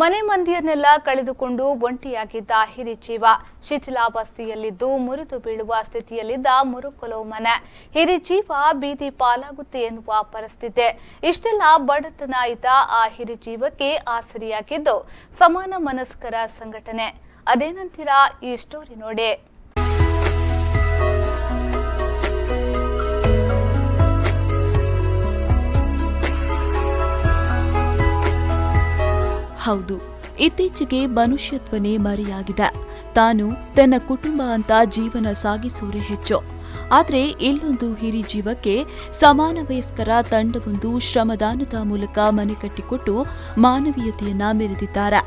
ಮನೆ ಮಂದಿಯನ್ನೆಲ್ಲ ಕಳೆದುಕೊಂಡು ಒಂಟಿಯಾಗಿದ್ದ ಹಿರಿಜೀವ ಶಿಥಿಲಾವಸ್ಥೆಯಲ್ಲಿದ್ದು ಮುರಿದು ಬೀಳುವ ಸ್ಥಿತಿಯಲ್ಲಿದ್ದ ಮುರುಕೊಲೋ ಮನೆ. ಹಿರಿಜೀವ ಬೀದಿ ಪಾಲಾಗುತ್ತೆ ಎನ್ನುವ ಪರಿಸ್ಥಿತಿ. ಇಷ್ಟೆಲ್ಲ ಬಡತನ ಇದ್ದ ಆ ಹಿರಿ ಜೀವಕ್ಕೆ ಆಸರಿಯಾಗಿದ್ದು ಸಮಾನ ಮನಸ್ಕರ ಸಂಘಟನೆ. ಅದೇನಂತೀರಾ ಈ ಸ್ಟೋರಿ ನೋಡಿ. ಹೌದು, ಇತ್ತೀಚೆಗೆ ಮನುಷ್ಯತ್ವನೇ ಮರೆಯಾಗಿದೆ. ತಾನು ತನ್ನ ಕುಟುಂಬ ಅಂತ ಜೀವನ ಸಾಗಿಸೋರೆ ಹೆಚ್ಚು. ಆದರೆ ಇಲ್ಲೊಂದು ಹಿರಿ ಜೀವಕ್ಕೆ ಸಮಾನ ವಯಸ್ಕರ ತಂಡವೊಂದು ಶ್ರಮದಾನದ ಮೂಲಕ ಮನೆ ಕಟ್ಟಿಕೊಟ್ಟು ಮಾನವೀಯತೆಯನ್ನ ಮೆರೆದಿದ್ದಾರೆ.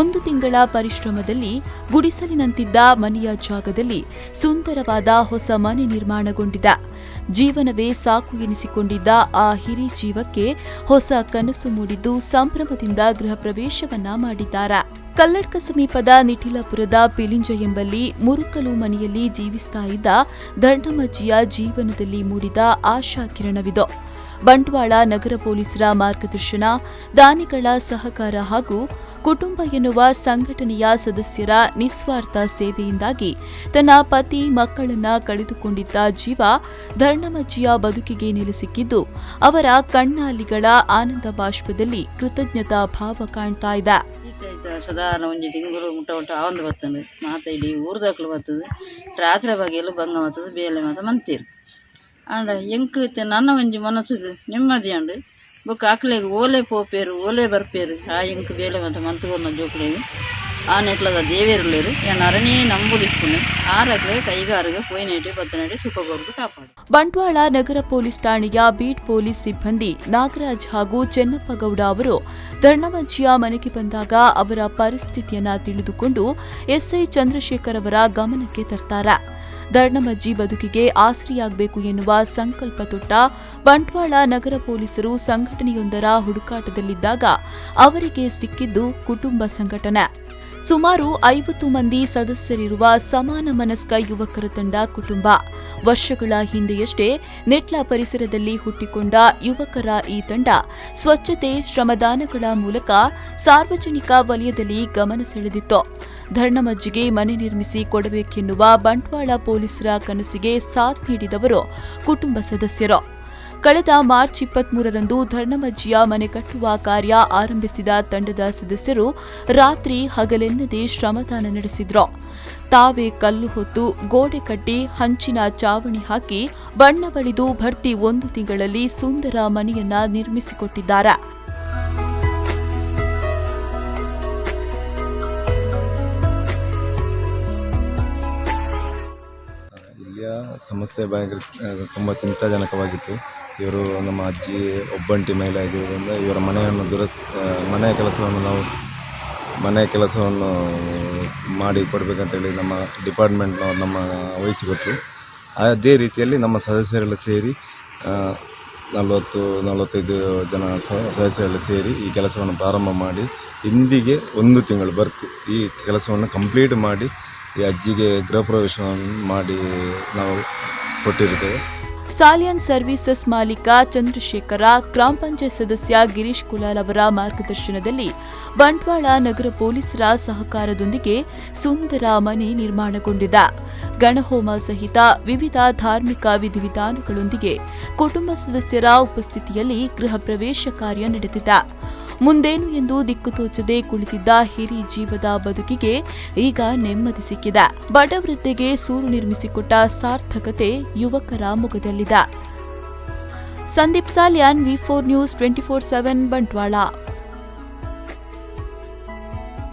ಒಂದು ತಿಂಗಳ ಪರಿಶ್ರಮದಲ್ಲಿ ಗುಡಿಸಲಿನಂತಿದ್ದ ಮನೆಯ ಜಾಗದಲ್ಲಿ ಸುಂದರವಾದ ಹೊಸ ಮನೆ ನಿರ್ಮಾಣಗೊಂಡಿದೆ. ಜೀವನವೇ ಸಾಕು ಎನಿಸಿಕೊಂಡಿದ್ದ ಆ ಹಿರಿ ಜೀವಕ್ಕೆ ಹೊಸ ಕನಸು ಮೂಡಿದ್ದು ಸಂಭ್ರಮದಿಂದ ಗೃಹ ಪ್ರವೇಶವನ್ನ ಮಾಡಿದ್ದಾರೆ. ಕಲ್ಲಡ್ಕ ಸಮೀಪದ ನಿಟಿಲಪುರದ ಪಿಲಿಂಜ ಎಂಬಲ್ಲಿ ಮುರುಕಲು ಮನೆಯಲ್ಲಿ ಜೀವಿಸ್ತಾ ಇದ್ದ ದಂಡಮಜ್ಜಿಯ ಜೀವನದಲ್ಲಿ ಮೂಡಿದ ಆಶಾ ಕಿರಣವಿದು ಬಂಟ್ವಾಳ ನಗರ ಪೊಲೀಸರ ಮಾರ್ಗದರ್ಶನ, ದಾನಿಗಳ ಸಹಕಾರ ಹಾಗೂ ಕುಟುಂಬ ಎನ್ನುವ ಸಂಘಟನೆಯ ಸದಸ್ಯರ ನಿಸ್ವಾರ್ಥ ಸೇವೆಯಿಂದಾಗಿ ತನ್ನ ಪತಿ ಮಕ್ಕಳನ್ನ ಕಳೆದುಕೊಂಡಿದ್ದ ಜೀವ ಧರ್ಣಮಜ್ಜಿಯ ಬದುಕಿಗೆ ನೆಲೆಸಿಕ್ಕಿದ್ದು, ಅವರ ಕಣ್ಣಾಲಿಗಳ ಆನಂದ ಬಾಷ್ಪದಲ್ಲಿ ಕೃತಜ್ಞತಾ ಭಾವ ಕಾಣ್ತಾ ಇದೆ. ಸದಾ ಒಂಜಿ ತಿಂಗಳು ಮುಟ್ಟ ಮುಟ್ಟ ಆವಂದು ಬರ್ತದೆ. ಮಾತ ಊರ್ದಾಕ್ಲು ಬರ್ತದೆ. ರಾತ್ರಿ ಬಗೆಯಲು ಭಂಗ ಬರ್ತದೆ. ಬೇಲೆ ಮಾತ ಆಂಡ ಎಂಕ್ ಇತ್ತೆ ನನ್ನ ಒಂಜಿ ಮನಸ್ಸು ನೆಮ್ಮದಿ ಅಂಡು ಬೊಕ್ಕ ಅಕ್ಲೆಗ್ ಓಲೆ ಪೋಪೇರು ಓಲೆ ಬರ್ಪೇರು ಆ ಎಂಕ್ ಬೇಲೆ ಮತ್ತು ಮಂತುಗೊನ್ನ ಜೋಕ್ಲೆಗ್ ಆ ನೆಟ್ಲದ ದೇವೇರುಲೇರು ಎನ್ನ ಅರಣಿ ನಂಬುದಿಪ್ಪುನೆ ಆರಕ್ಲೆ ಕೈಗಾರಿಗ ಪೋಯ್ನೇಟಿ ಬತ್ತನೇಟಿ ಸುಖ ಕೊರ್ದು ಕಾಪಾಡು. ಬಂಟ್ವಾಳ ನಗರ ಪೊಲೀಸ್ ಠಾಣೆಯ ಬೀಟ್ ಪೊಲೀಸ್ ಸಿಬ್ಬಂದಿ ನಾಗರಾಜ್ ಹಾಗೂ ಚೆನ್ನಪ್ಪಗೌಡ ಅವರು ಧರ್ಣಮಜ್ಜಿಯ ಮನೆಗೆ ಬಂದಾಗ ಅವರ ಪರಿಸ್ಥಿತಿಯನ್ನ ತಿಳಿದುಕೊಂಡು ಎಸ್ಐ ಚಂದ್ರಶೇಖರ್ ಅವರ ಗಮನಕ್ಕೆ ತರ್ತಾರೆ. ಧರ್ಣಮಜ್ಜಿ ಬದುಕಿಗೆ ಆಸರಿಯಾಗಬೇಕು ಎನ್ನುವ ಸಂಕಲ್ಪ ತೊಟ್ಟ ಬಂಟ್ವಾಳ ನಗರ ಪೊಲೀಸರು ಸಂಘಟನೆಯೊಂದರ ಹುಡುಕಾಟದಲ್ಲಿದ್ದಾಗ ಅವರಿಗೆ ಸಿಕ್ಕಿದ್ದು ಕುಟುಂಬ ಸಂಘಟನೆ. ಸುಮಾರು ಐವತ್ತು ಮಂದಿ ಸದಸ್ಯರಿರುವ ಸಮಾನ ಮನಸ್ಕ ಯುವಕರ ತಂಡ ಕುಟುಂಬ. ವರ್ಷಗಳ ಹಿಂದೆಯಷ್ಟೇ ನೆಟ್ಲ ಪರಿಸರದಲ್ಲಿ ಹುಟ್ಟಿಕೊಂಡ ಯುವಕರ ಈ ತಂಡ ಸ್ವಚ್ಛತೆ, ಶ್ರಮದಾನಗಳ ಮೂಲಕ ಸಾರ್ವಜನಿಕ ವಲಯದಲ್ಲಿ ಗಮನ ಸೆಳೆದಿತ್ತು. ಧರ್ಣಮಜ್ಜಿಗೆ ಮನೆ ನಿರ್ಮಿಸಿ ಕೊಡಬೇಕೆನ್ನುವ ಬಂಟ್ವಾಳ ಪೊಲೀಸರ ಕನಸಿಗೆ ಸಾಥ್ ನೀಡಿದವರು ಕುಟುಂಬ ಸದಸ್ಯರು. ಕಳೆದ ಮಾರ್ಚ್ ಇಪ್ಪತ್ಮೂರರಂದು ಧರ್ಣಮಜ್ಜಿಯ ಮನೆ ಕಟ್ಟುವ ಕಾರ್ಯ ಆರಂಭಿಸಿದ ತಂಡದ ಸದಸ್ಯರು ರಾತ್ರಿ ಹಗಲೆನ್ನದೆ ಶ್ರಮದಾನ ನಡೆಸಿದ್ರು. ತಾವೇ ಕಲ್ಲು ಹೊತ್ತು ಗೋಡೆ ಕಟ್ಟಿ ಹಂಚಿನ ಚಾವಣಿ ಹಾಕಿ ಬಣ್ಣ ಬಳಿದು ಭರ್ತಿ ಒಂದು ತಿಂಗಳಲ್ಲಿ ಸುಂದರ ಮನೆಯನ್ನ ನಿರ್ಮಿಸಿಕೊಟ್ಟಿದ್ದಾರೆ. ಸಮಸ್ಯೆ ಭಯಂಕರ ತುಂಬ ಚಿಂತಾಜನಕವಾಗಿತ್ತು. ಇವರು ನಮ್ಮ ಅಜ್ಜಿ, ಒಬ್ಬಂಟಿ ಮಹಿಳೆ ಆಗಿರೋದ್ರಿಂದ ಇವರ ಮನೆಯನ್ನು ದುರಸ್ತಿ ಮನೆಯ ಕೆಲಸವನ್ನು ನಾವು ಮನೆಯ ಕೆಲಸವನ್ನು ಮಾಡಿ ಕೊಡಬೇಕಂತೇಳಿ ನಮ್ಮ ಡಿಪಾರ್ಟ್ಮೆಂಟ್ನವ್ರು ನಮ್ಮ ವಹಿಸಿಕೊಟ್ಟರು ಅದೇ ರೀತಿಯಲ್ಲಿ ನಮ್ಮ ಸದಸ್ಯರೆಲ್ಲ ಸೇರಿ ನಲವತ್ತು, ನಲವತ್ತೈದು ಜನ ಸದಸ್ಯರೆಲ್ಲ ಸೇರಿ ಈ ಕೆಲಸವನ್ನು ಪ್ರಾರಂಭ ಮಾಡಿ, ಇಂದಿಗೆ ಒಂದು ತಿಂಗಳು ಬರ್ತು. ಈ ಕೆಲಸವನ್ನು ಕಂಪ್ಲೀಟ್ ಮಾಡಿ, ಈ ಅಜ್ಜಿಗೆ ಗೃಹ ಪ್ರವೇಶವನ್ನು ಮಾಡಿ ನಾವು ಕೊಟ್ಟಿರ್ತೇವೆ ಸಾಲಿಯನ್ ಸರ್ವಿಸಸ್ ಮಾಲೀಕ ಚಂದ್ರಶೇಖರ, ಗ್ರಾಮ ಪಂಚಾಯತ್ ಸದಸ್ಯ ಗಿರೀಶ್ ಕುಲಾಲ್ ಅವರ ಮಾರ್ಗದರ್ಶನದಲ್ಲಿ ಬಂಟ್ವಾಳ ನಗರ ಪೊಲೀಸರ ಸಹಕಾರದೊಂದಿಗೆ ಸುಂದರ ಮನೆ ನಿರ್ಮಾಣಗೊಂಡಿದೆ. ಗಣಹೋಮ ಸಹಿತ ವಿವಿಧ ಧಾರ್ಮಿಕ ವಿಧಿವಿಧಾನಗಳೊಂದಿಗೆ ಕುಟುಂಬ ಸದಸ್ಯರ ಉಪಸ್ಥಿತಿಯಲ್ಲಿ ಗೃಹ ಪ್ರವೇಶ ಕಾರ್ಯ ನಡೆದಿದೆ. ಮುಂದೇನು ಎಂದು ದಿಕ್ಕು ತೋಚದೆ ಕುಳಿತಿದ್ದ ಹಿರಿ ಜೀವದ ಬದುಕಿಗೆ ಈಗ ನೆಮ್ಮದಿ ಸಿಕ್ಕಿದೆ. ಬಡವೃದ್ಧೆಗೆ ಸೂರು ನಿರ್ಮಿಸಿಕೊಟ್ಟ ಸಾರ್ಥಕತೆ ಯುವಕರ ಮುಖದಲ್ಲಿದೆ. Sandeep Salian V four news twenty four seven Bantwal.